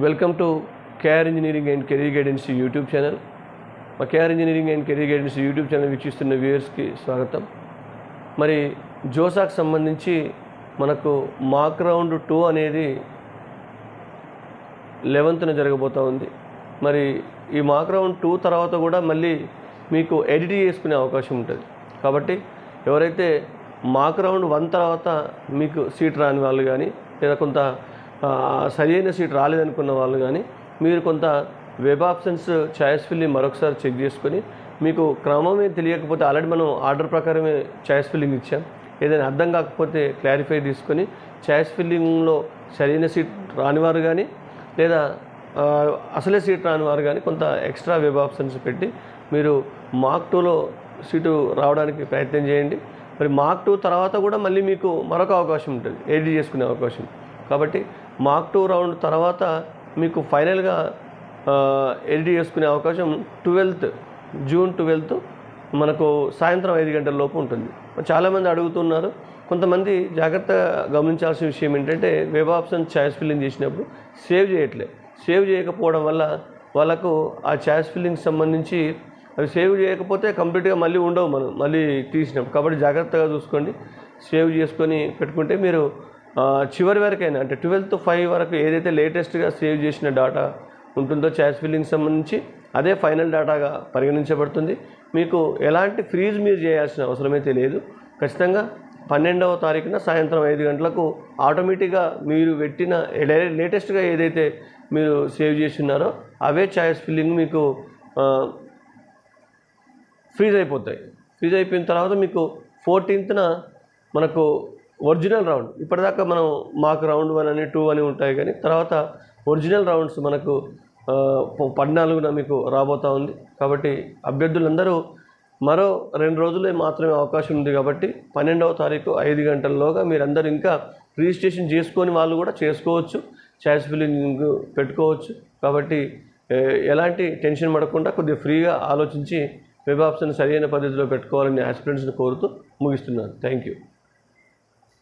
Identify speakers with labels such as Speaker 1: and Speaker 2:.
Speaker 1: Welcome to KR engineering and career guidance YouTube channel. మా KR engineering and career guidance YouTube channel వీక్షిస్తున్న వ్యూయర్స్కి స్వాగతం. మరి జోసాకు సంబంధించి మనకు మాక్ రౌండ్ టూ అనేది లెవెంత్న జరగబోతూ ఉంది. మరి ఈ మాక్ రౌండ్ టూ తర్వాత కూడా మళ్ళీ మీకు ఎడిట్ చేసుకునే అవకాశం ఉంటుంది. కాబట్టి ఎవరైతే మాక్ రౌండ్ వన్ తర్వాత మీకు సీట్ రాని వాళ్ళు కానీ లేదా కొంత సరైన సీట్ రాలేదనుకున్న వాళ్ళు కానీ మీరు కొంత వెబ్ ఆప్షన్స్ చాయిస్ ఫిల్లింగ్ మరొకసారి చెక్ చేసుకొని మీకు క్రమమే తెలియకపోతే ఆల్రెడీ మనం ఆర్డర్ ప్రకారమే చాయిస్ ఫిల్లింగ్ ఇచ్చాం. ఏదైనా అర్థం కాకపోతే క్లారిఫై తీసుకొని చాయిస్ ఫిల్లింగ్లో సరైన సీట్ రానివారు కానీ లేదా అసలే సీట్ రానివారు కానీ కొంత ఎక్స్ట్రా వెబ్ ఆప్షన్స్ పెట్టి మీరు మార్క్ టూలో సీటు రావడానికి ప్రయత్నం చేయండి. మరి మార్క్ టూ తర్వాత కూడా మళ్ళీ మీకు మరొక అవకాశం ఉంటుంది. ఎడిట్ చేసుకునే అవకాశం. కాబట్టి మార్క్ టూ రౌండ్ తర్వాత మీకు ఫైనల్గా ఎడిట్ చేసుకునే అవకాశం ట్వెల్త్ జూన్ ట్వెల్త్ మనకు సాయంత్రం ఐదు గంటల లోపు ఉంటుంది. చాలామంది అడుగుతున్నారు కొంతమంది జాగ్రత్తగా గమనించాల్సిన విషయం ఏంటంటే వెబ్ ఆప్షన్ ఛాయిస్ ఫిల్లింగ్ చేసినప్పుడు సేవ్ చేయట్లే. సేవ్ చేయకపోవడం వల్ల వాళ్ళకు ఆ ఛాయిస్ ఫిల్లింగ్ సంబంధించి అవి సేవ్ చేయకపోతే కంప్లీట్గా మళ్ళీ ఉండవు మనం మళ్ళీ తీసినాం. కాబట్టి జాగ్రత్తగా చూసుకోండి. సేవ్ చేసుకొని పెట్టుకుంటే మీరు చివరి వరకైనా అంటే ట్వెల్త్ ఫైవ్ వరకు ఏదైతే లేటెస్ట్గా సేవ్ చేసిన డాటా ఉంటుందో ఛాయిస్ ఫిల్లింగ్ సంబంధించి అదే ఫైనల్ డాటాగా పరిగణించబడుతుంది. మీకు ఎలాంటి ఫ్రీజ్ మీరు చేయాల్సిన అవసరమైతే లేదు. ఖచ్చితంగా పన్నెండవ తారీఖున సాయంత్రం ఐదు గంటలకు ఆటోమేటిక్గా మీరు పెట్టిన లేటెస్ట్గా ఏదైతే మీరు సేవ్ చేసి ఉన్నారో అవే ఛాయిస్ ఫిల్లింగ్ మీకు ఫ్రీజ్ అయిపోతాయి. ఫ్రీజ్ అయిపోయిన తర్వాత మీకు ఫోర్టీన్త్న మనకు ఒరిజినల్ రౌండ్. ఇప్పటిదాకా మనం మాకు రౌండ్ వన్ అని టూ అని ఉంటాయి కానీ తర్వాత ఒరిజినల్ రౌండ్స్ మనకు పద్నాలుగున మీకు రాబోతూ ఉంది. కాబట్టి అభ్యర్థులందరూ మరో రెండు రోజులే మాత్రమే అవకాశం ఉంది కాబట్టి పన్నెండవ తారీఖు ఐదు గంటల్లోగా మీరందరూ ఇంకా రిజిస్ట్రేషన్ చేసుకొని వాళ్ళు కూడా చేసుకోవచ్చు. ఛాయిస్ ఫిల్లింగ్ పెట్టుకోవచ్చు. కాబట్టి ఎలాంటి టెన్షన్ పడకుండా కొద్దిగా ఫ్రీగా ఆలోచించి వెబ్ ఆప్షన్ సరైన పద్ధతిలో పెట్టుకోవాలని ఆస్పిరెంట్స్ని కోరుతూ ముగిస్తున్నాను. Thank you.